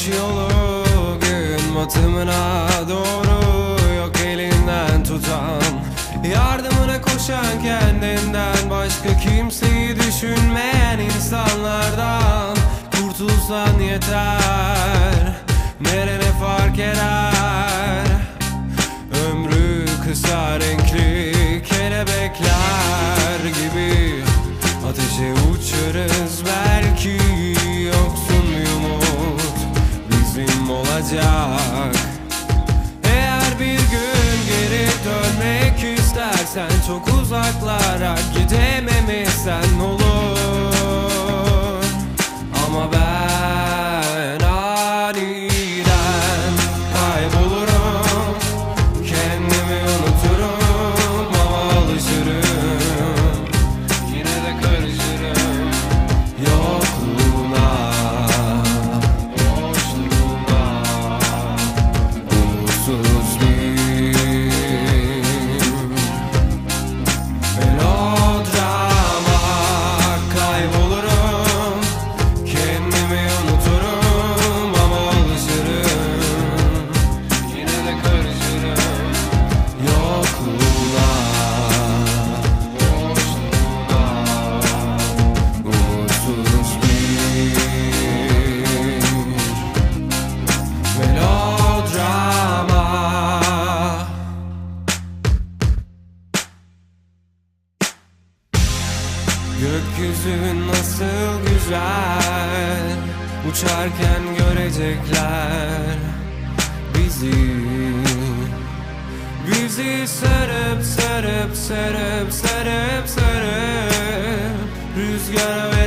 Kurtuluş yolu gün batımına doğru Yok elinden tutan Yardımına koşan kendinden Başka kimseyi düşünmeyen insanlardan Kurtulsan yeter olacak. Eğer bir gün geri dönmek istersen çok uzaklara gidememesen nasıl güzel. Uçarken görecekler Bizi. Bizi sarıp sarıp sarıp sarıp sarıp Rüzgara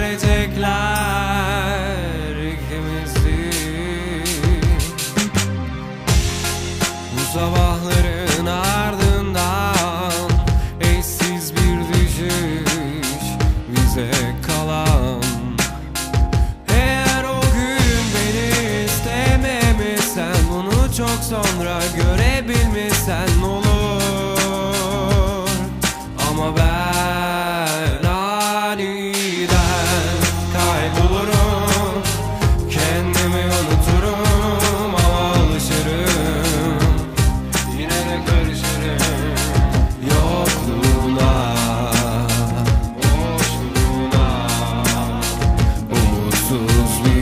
We